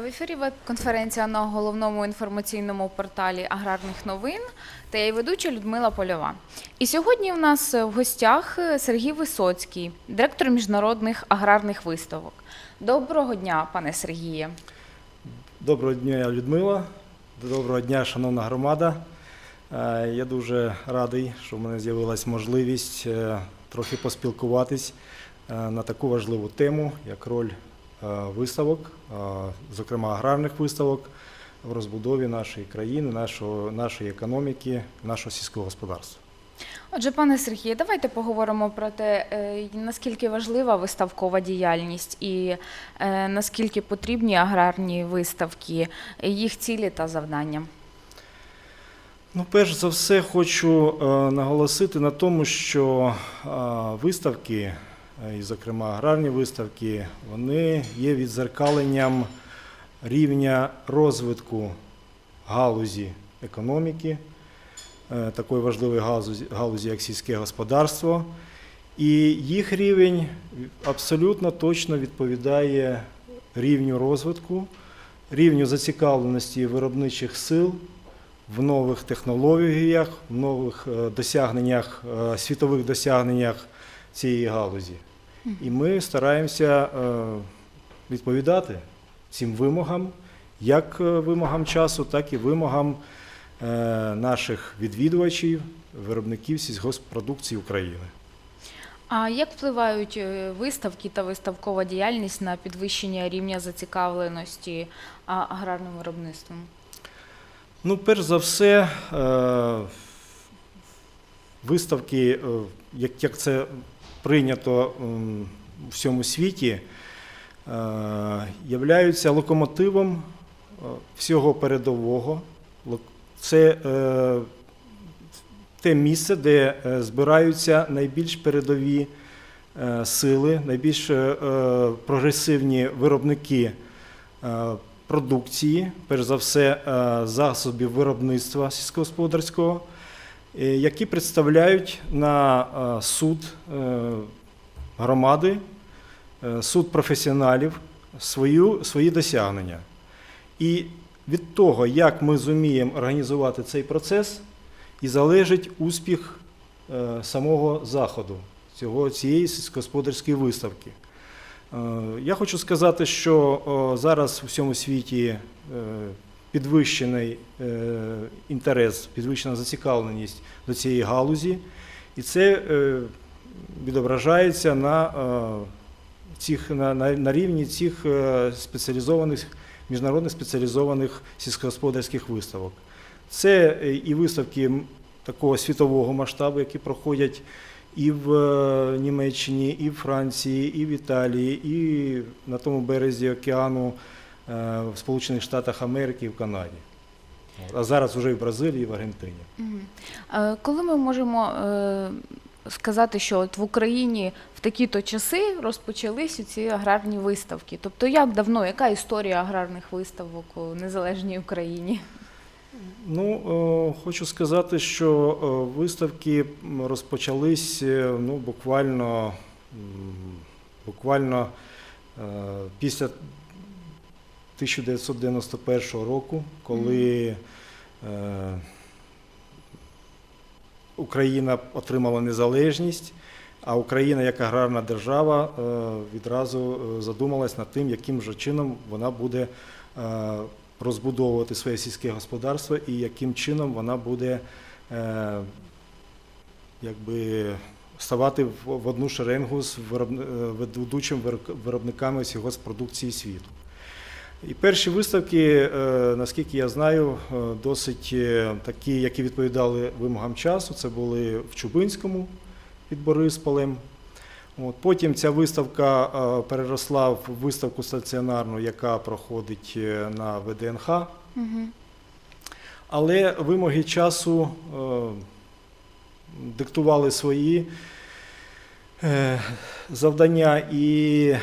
В ефірі конференція на головному інформаційному порталі аграрних новин та я ведуча Людмила Польова. І сьогодні в нас в гостях Сергій Висоцький, директор міжнародних аграрних виставок. Доброго дня, пане Сергіє. Доброго дня, Людмила. Доброго дня, шановна громада. Е, Я дуже радий, що в мене з'явилась можливість е, трохи поспілкуватись е, на таку важливу тему, як роль е, виставок, е, зокрема аграрних виставок в розбудові нашої країни, нашого, нашої економіки, нашого сільського господарства. Отже, пане Сергію, давайте поговоримо про те, е, наскільки важлива виставкова діяльність і е, наскільки потрібні аграрні виставки, їх цілі та завдання. Ну, перш за все, хочу е, наголосити на тому, що е, виставки, е, і, зокрема, аграрні виставки, вони є відзеркаленням рівня розвитку галузі економіки, е, такої важливої галузі, галузі, як сільське господарство. І їх рівень абсолютно точно відповідає рівню розвитку, рівню зацікавленості виробничих сил в нових технологіях, в нових е, досягненнях, е, світових досягненнях цієї галузі. І ми стараємося е, відповідати цим вимогам, як е, вимогам часу, так і вимогам е, наших відвідувачів, виробників сільгоспродукції України. А як впливають виставки та виставкова діяльність на підвищення рівня зацікавленості аграрним виробництвом? Ну, перш за все, виставки, як це прийнято м, у всьому світі, е, являються локомотивом е, всього передового. Це е, те місце, де збираються найбільш передові сили, найбільш прогресивні виробники продукції, перш за все, засобів виробництва сільськогосподарського, які представляють на е, суд е, громади, е, суд професіоналів свою, свої досягнення. І від того, як ми зуміємо організувати цей процес, і залежить успіх е, самого заходу, цього, цієї сільськогосподарської виставки. Е, Я хочу сказати, що зараз у всьому світі е, підвищений е, інтерес, підвищена зацікавленість до цієї галузі, і це е, відображається на, е, цих, на, на, рівні цих спеціалізованих міжнародних спеціалізованих сільськогосподарських виставок. Це і виставки такого світового масштабу, які проходять і в Німеччині, і в Франції, і в Італії, і на тому березі океану в Сполучених Штатах Америки і в Канаді. А зараз вже і в Бразилії, і в Аргентині. Е, Коли ми можемо е, сказати, що от в Україні в такі-то часи розпочались ці аграрні виставки? Тобто, як давно, яка історія аграрних виставок у незалежній Україні? Ну, е, хочу сказати, що е, виставки розпочались е, ну, буквально, буквально е, після 1991 року, коли е, Україна отримала незалежність, а Україна як аграрна держава е, відразу е, задумалась над тим, яким же чином вона буде розбудовувати своє сільське господарство і яким чином вона буде якби, ставати в одну шеренгу з виробни- ведучим вирок- виробниками сільгоспродукції світу. І перші виставки, е, наскільки я знаю, е, досить е, такі, які відповідали вимогам часу. Це були в Чубинському під Борисполем. От, потім ця виставка переросла в виставку стаціонарну, яка проходить на ВДНХ. Угу. Але вимоги часу е, диктували свої е, завдання, і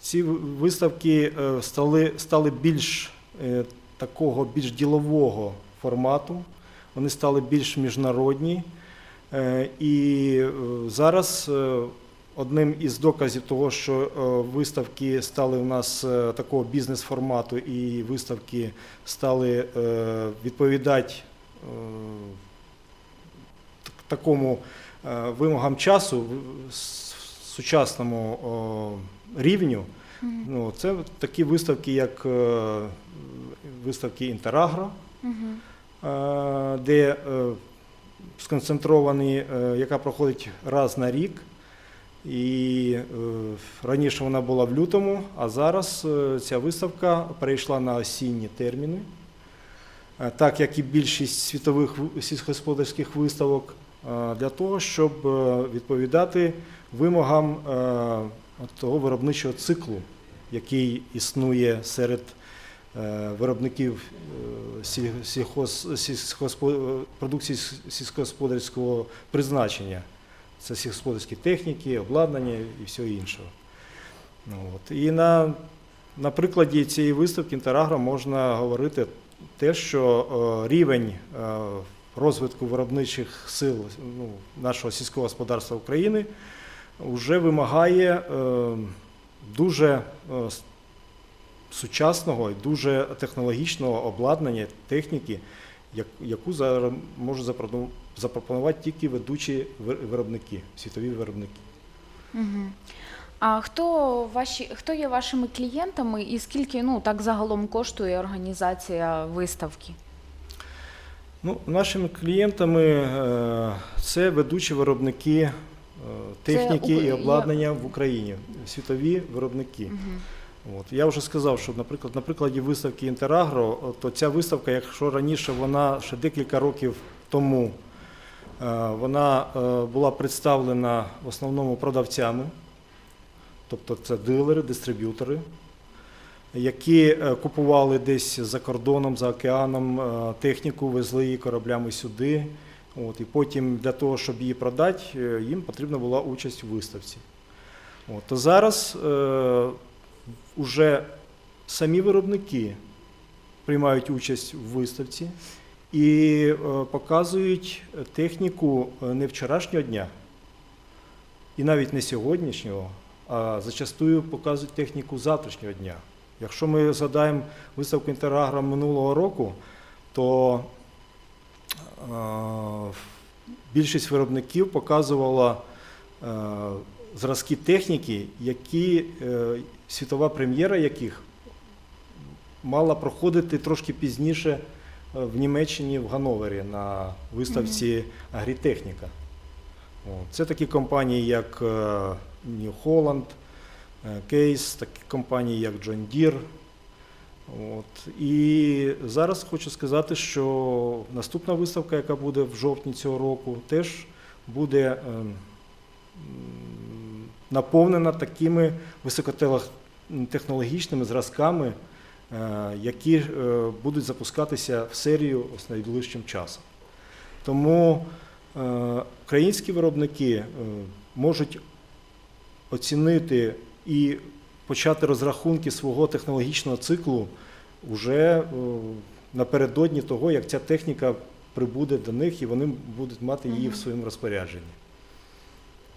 ці виставки е, стали, стали більш е, такого більш ділового формату, вони стали більш міжнародні. Е, І зараз одним із доказів того, що виставки стали у нас такого бізнес-формату і виставки стали відповідати такому вимогам часу, сучасному рівню. Ну, це такі виставки, як е, виставки Інтерагро, е, де е, сконцентровані, яка проходить раз на рік. І раніше вона була в лютому, а зараз ця виставка перейшла на осінні терміни. Так як і більшість світових сільськогосподарських виставок, для того, щоб відповідати вимогам того виробничого циклу, який існує серед е, виробників е, сільськогоспо- продукції сільськогосподарського призначення. Це сільськогосподарські техніки, обладнання і все іншого. Ну. І на, на прикладі цієї виставки Інтерагро можна говорити те, що е, рівень е, розвитку виробничих сил ну, нашого сільського господарства України вже вимагає е, дуже е, сучасного і дуже технологічного обладнання, техніки, яку зараз можуть запропонувати тільки ведучі ви- виробники, світові виробники. Мгм. А хто ваші хто є вашими клієнтами і скільки ну так загалом коштує організація виставки? Ну, нашими клієнтами е, це ведучі виробники техніки Укра- і обладнання в Україні, світові виробники. Мгм. От. Я вже сказав, що, наприклад, на прикладі виставки Інтерагро, то ця виставка, якщо раніше вона ще декілька років тому е, вона е, була представлена в основному продавцями, тобто це дилери, дистриб'ютори, які е, купували десь за кордоном, за океаном е, техніку, везли її кораблями сюди. От, і потім для того, щоб її продати, е, їм потрібна була участь у виставці. От, то зараз е, уже самі виробники приймають участь в виставці і е, показують техніку е, не вчорашнього дня, і навіть не сьогоднішнього, а зачастую показують техніку завтрашнього дня. Якщо ми згадаємо виставку Інтерагра минулого року, то більшість виробників показувала е, зразки техніки, які е, світова прем'єра яких мала проходити трошки пізніше е, в Німеччині в Ганновері на виставці Агрітехніка. Це такі компанії, як е, New Holland, е, Case, такі компанії, як John Deere. От. І зараз хочу сказати, що наступна виставка, яка буде в жовтні цього року, теж буде ем, наповнена такими високотехнологічними зразками, е, які е, будуть запускатися в серію з найближчим часом. Тому е, українські виробники е, можуть оцінити і почати розрахунки свого технологічного циклу вже е, напередодні того, як ця техніка прибуде до них і вони будуть мати її в своєму розпорядженні.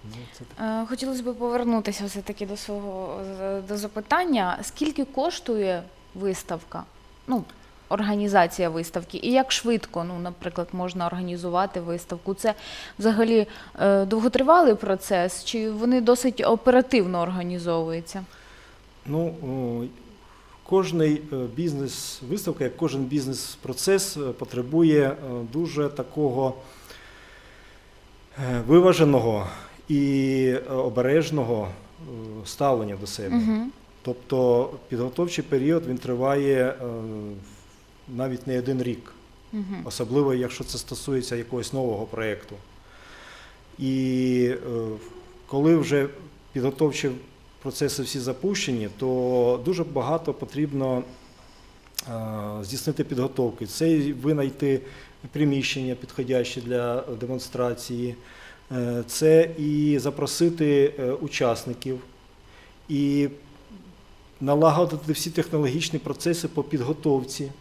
Ну, Е, Хотілося б повернутися все-таки до свого до запитання. Скільки коштує виставка? Ну, організація виставки, і як швидко, ну, наприклад, можна організувати виставку? Це взагалі е, довготривалий процес, чи вони досить оперативно організовуються? Ну, кожний е, бізнес, виставка, як кожен бізнес-процес е, потребує е, дуже такого виваженого і обережного ставлення до себе. Угу. Тобто підготовчий період він триває навіть не один рік, Угу. особливо якщо це стосується якогось нового проєкту. І коли вже підготовчі процеси всі запущені, то дуже багато потрібно е, здійснити підготовки. Це і винайти приміщення підходящі для демонстрації, е, це і запросити е, учасників, і налагодити всі технологічні процеси по підготовці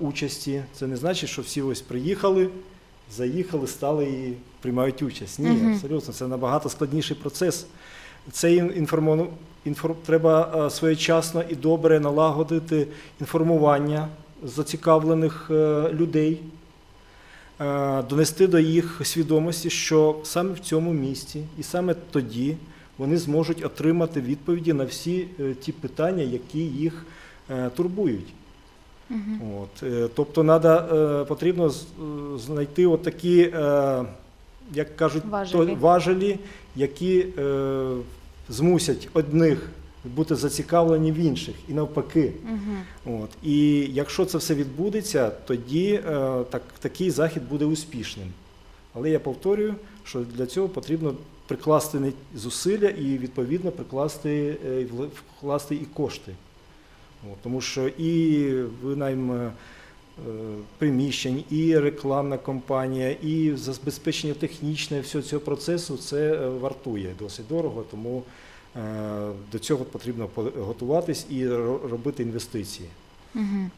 участі. Це не значить, що всі ось приїхали, заїхали, стали і приймають участь. Ні, абсолютно, це набагато складніший процес. Це ін- інформу- інфор- треба е, своєчасно і добре налагодити інформування зацікавлених е, людей, е, донести до їх свідомості, що саме в цьому місті і саме тоді вони зможуть отримати відповіді на всі ті питання, які їх турбують. От, тобто надо, потрібно знайти такі, як кажуть, Важелі. важелі, які е, змусять одних бути зацікавлені в інших і навпаки. Мгм. От. І якщо це все відбудеться, тоді е, так, такий захід буде успішним. Але я повторюю, що для цього потрібно прикласти зусилля і відповідно прикласти е, вкласти і кошти. От, тому що і винайм е, приміщень, і рекламна кампанія, і забезпечення технічне всього цього процесу це е, вартує досить дорого, тому е, до цього потрібно готуватись і робити інвестиції. Мгм.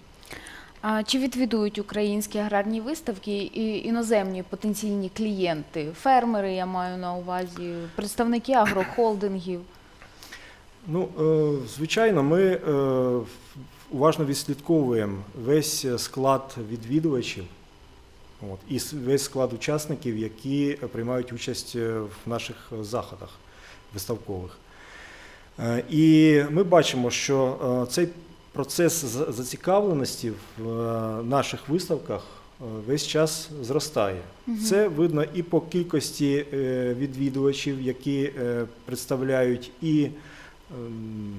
А чи відвідують українські аграрні виставки і іноземні потенційні клієнти, фермери, я маю на увазі, представники агрохолдингів? Ну, е, звичайно, ми е, уважно відслідковуємо весь склад відвідувачів от, і весь склад учасників, які приймають участь е, в наших заходах виставкових. Е, І ми бачимо, що е, цей процес зацікавленості в е, наших виставках е, весь час зростає. Це видно і по кількості е, відвідувачів, які е, представляють і ем,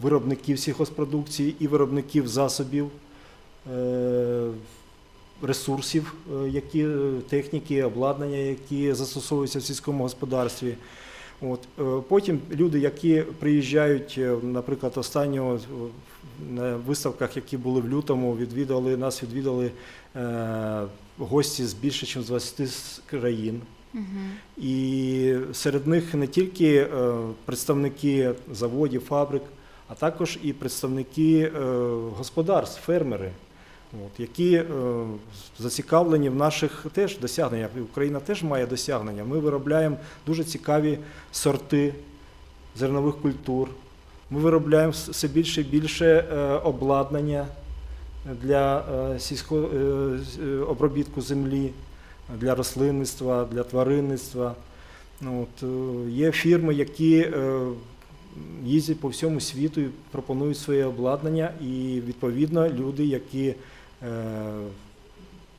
виробників сільхозпродукції, і виробників засобів, е, ресурсів, е, які, техніки, обладнання, які застосовуються в сільському господарстві. От. е, Потім люди, які приїжджають, наприклад, останнього на виставках, які були в лютому, відвідали нас, відвідали гості з більше, ніж 20 с- країн. І серед них не тільки е, представники заводів, фабрик, а також і представники е, господарств, фермери, які е, зацікавлені в наших теж досягненнях. Україна теж має досягнення. Ми виробляємо дуже цікаві сорти зернових культур. Ми виробляємо все більше і більше обладнання для сільсько, з- е, обробітку землі для рослинництва, для тваринництва. Ну, От, е, є фірми, які е, їздять по всьому світу і пропонують своє обладнання, і відповідно люди, які е,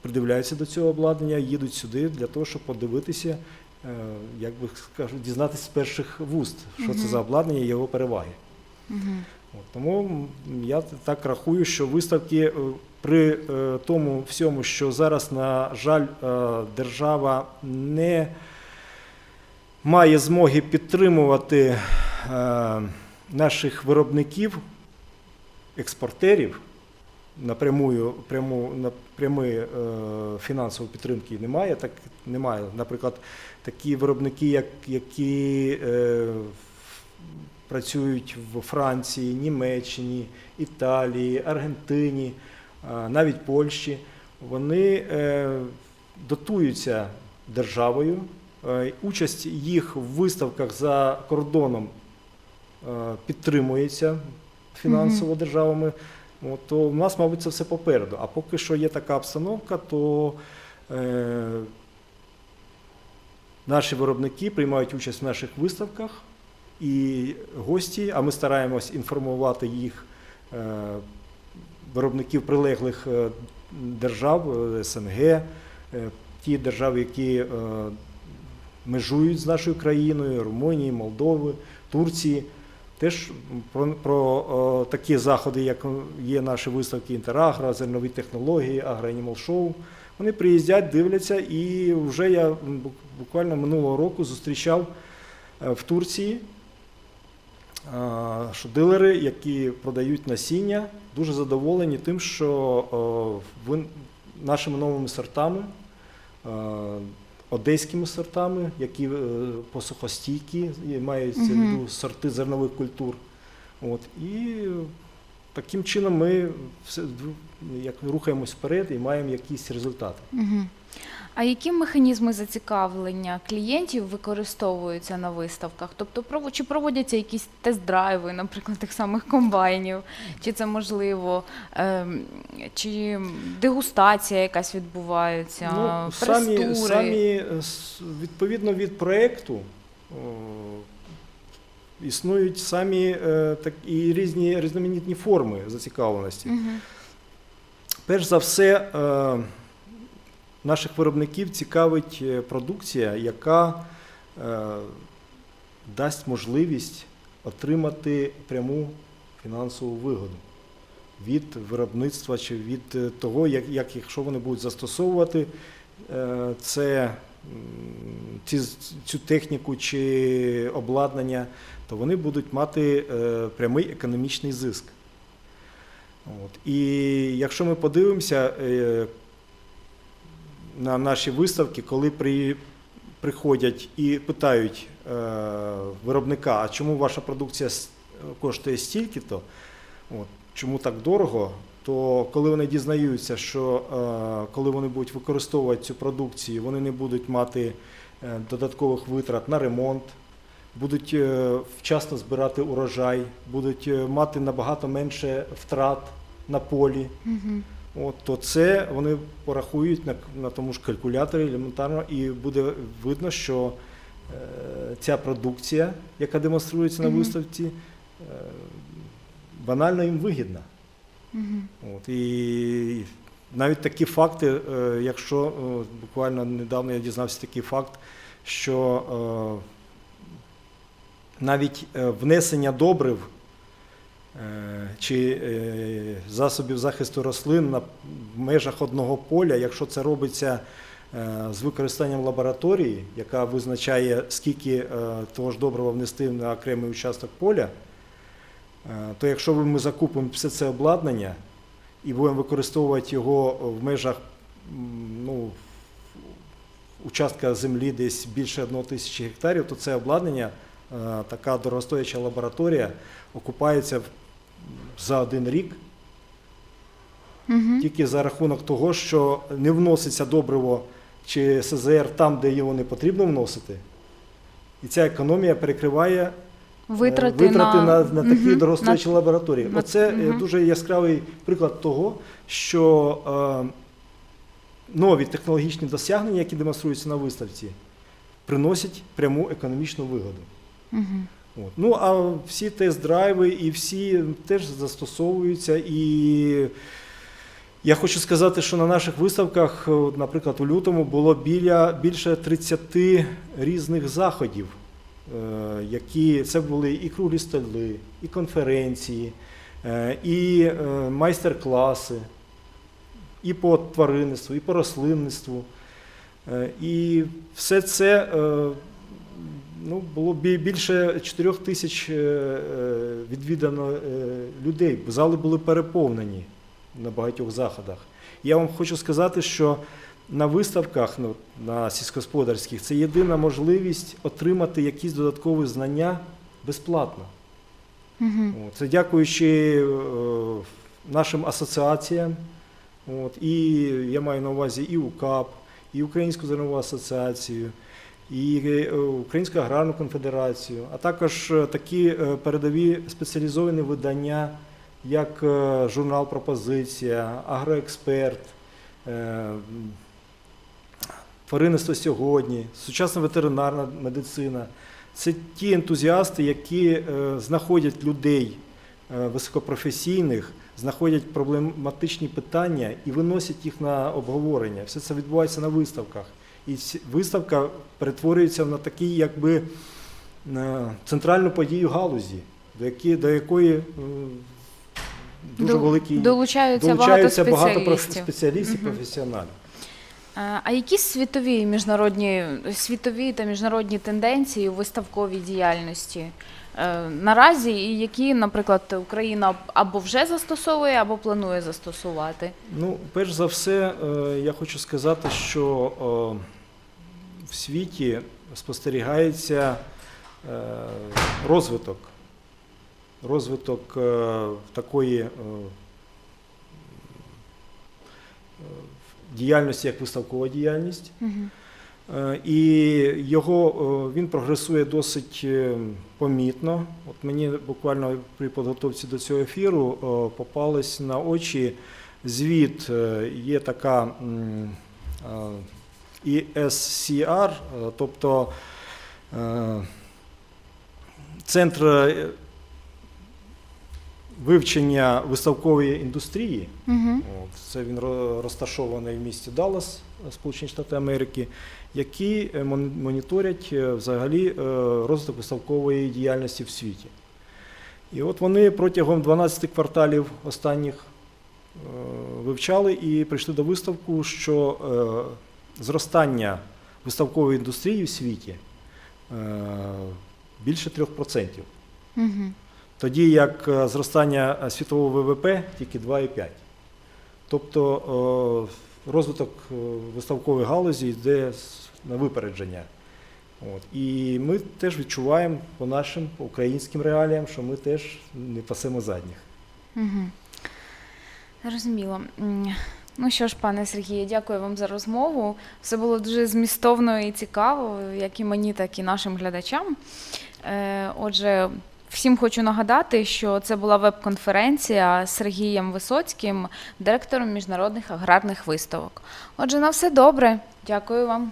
придивляються до цього обладнання, їдуть сюди для того, щоб подивитися, як би скажу, дізнатися з перших вуст, що це за обладнання і його переваги. От, тому я так рахую, що виставки при е, тому всьому, що зараз, на жаль, е, держава не має змоги підтримувати е, наших виробників, експортерів. Напрямую пряму, на прямої фінансової підтримки немає. Так немає. Наприклад, такі виробники, як, які працюють в Франції, Німеччині, Італії, Аргентині, навіть Польщі, вони е, дотуються державою. Е, Участь їх в виставках за кордоном е, підтримується фінансово державами. То в нас, мабуть, це все попереду. А поки що є така обстановка, то е, наші виробники приймають участь в наших виставках і гості, а ми стараємось інформувати їх е, виробників прилеглих е, держав е, СНГ, е, ті держави, які межують з нашою країною, Румунії, Молдови, Турції. Теж про, про о, такі заходи, як є наші виставки Інтерагра, зернові технології, Агроанімал Шоу. Вони приїздять, дивляться, і вже я буквально минулого року зустрічав в Турції, що дилери, які продають насіння, дуже задоволені тим, що нашими новими сортами, е, одеськими сортами, які е, посухостійкі, і маються в сорти зернових культур. От, і таким чином ми як рухаємось вперед і маємо якісь результати. Мгм. А які механізми зацікавлення клієнтів використовуються на виставках? Тобто, чи проводяться якісь тест-драйви, наприклад, тих самих комбайнів, чи це можливо, ем, чи дегустація якась відбувається, Ну, самі, самі е, відповідно від проєкту існують самі е, так, і різні різноманітні форми зацікавленості. Мгм. Перш за все, е, наших виробників цікавить е, продукція, яка е, дасть можливість отримати пряму фінансову вигоду від виробництва чи від е, того, як, як якщо вони будуть застосовувати це, ці, цю техніку чи обладнання, то вони будуть мати прямий економічний зиск. От. І якщо ми подивимося на наші виставки, коли при, приходять і питають е, виробника, а чому ваша продукція коштує стільки-то, чому так дорого, то коли вони дізнаються, що е, коли вони будуть використовувати цю продукцію, вони не будуть мати е, додаткових витрат на ремонт, будуть е, вчасно збирати урожай, будуть е, мати набагато менше втрат на полі. Мгм. От, то це вони порахують на, на тому ж калькуляторі елементарно, і буде видно, що е, ця продукція, яка демонструється на виставці, е, банально їм вигідна. Мгм. От, і навіть такі факти, е, якщо е, буквально недавно я дізнався такий факт, що е, навіть е, внесення добрив е, чи е, засобів захисту рослин на межах одного поля, якщо це робиться е, з використанням лабораторії, яка визначає, скільки е, того ж добрива внести на окремий участок поля, то якщо ми закупимо все це обладнання і будемо використовувати його в межах ну, участка землі десь більше 1 тисячі гектарів, то це обладнання, така дорогостояча лабораторія, окупається в- за один рік Мгм. тільки за рахунок того, що не вноситься добриво чи СЗР там, де його не потрібно вносити. І ця економія перекриває е, Витрати, витрати на, на, такі Мгм. дорогостоячі на- лабораторії. на- Оце мгм. дуже яскравий приклад того, що е, нові технологічні досягнення, які демонструються на виставці, приносять пряму економічну вигоду. Мгм. От. Ну, а всі тест-драйви і всі теж застосовуються. І я хочу сказати, що на наших виставках, наприклад, у лютому було біля більше 30 різних заходів, е, які це були і круглі столи, і конференції, е, і е, майстер-класи, і по тваринництву, і по рослинництву. Е, І все це е, ну, було бі- більше 4 тисяч е, е, відвідано е, людей. Зали були переповнені на багатьох заходах. Я вам хочу сказати, що на виставках ну, на сільськогосподарських це єдина можливість отримати якісь додаткові знання безплатно. От, Це дякуючи нашим асоціаціям. От, і я маю на увазі і УКАП, і Українську зернову асоціацію, і е, Українську аграрну конфедерацію, а також е, такі е, передові спеціалізовані видання, як журнал Пропозиція, Агроексперт, Тваринництво сьогодні, сучасна ветеринарна медицина. Це ті ентузіасти, які знаходять людей високопрофесійних, знаходять проблематичні питання і виносять їх на обговорення. Все це відбувається на виставках. І виставка перетворюється на такий, якби е, центральну подію галузі, до, які, до якої е, дуже великий Долучаються, долучаються багато спеціалістів. спеціалістів, Мгм. професіоналів. А які світові міжнародні світові та міжнародні тенденції у виставковій діяльності наразі, і які, наприклад, Україна або вже застосовує, або планує застосувати? Ну, перш за все, е, я хочу сказати, що е, в світі спостерігається е, розвиток, розвиток е, такої е, е, діяльності як виставкова діяльність. Мгм. Е, І його е, він прогресує досить е, помітно. От мені буквально при підготовці до цього ефіру е, попались на очі звіт. е, Є така е, ESCR, е, тобто е, центр е, вивчення виставкової індустрії. Мгм. От, це він розташований в місті Даллас, Сполучені Штати Америки, які е, моніторять е, взагалі е, розвиток виставкової діяльності в світі. І от вони протягом 12 кварталів останніх е, вивчали і прийшли до висновку, що е, зростання виставкової індустрії в світі е, більше 3%. Мгм. Тоді як е, зростання е, світового ВВП тільки 2,5. Тобто розвиток е, виставкової галузі йде на випередження. От. І ми теж відчуваємо по нашим українським реаліям, що ми теж не пасемо задніх. Зрозуміло. Ну що ж, пане Сергію, дякую вам за розмову. Все було дуже змістовно і цікаво, як і мені, так і нашим глядачам. Отже, всім хочу нагадати, що це була веб-конференція з Сергієм Висоцьким, директором міжнародних аграрних виставок. Отже, на все добре. Дякую вам.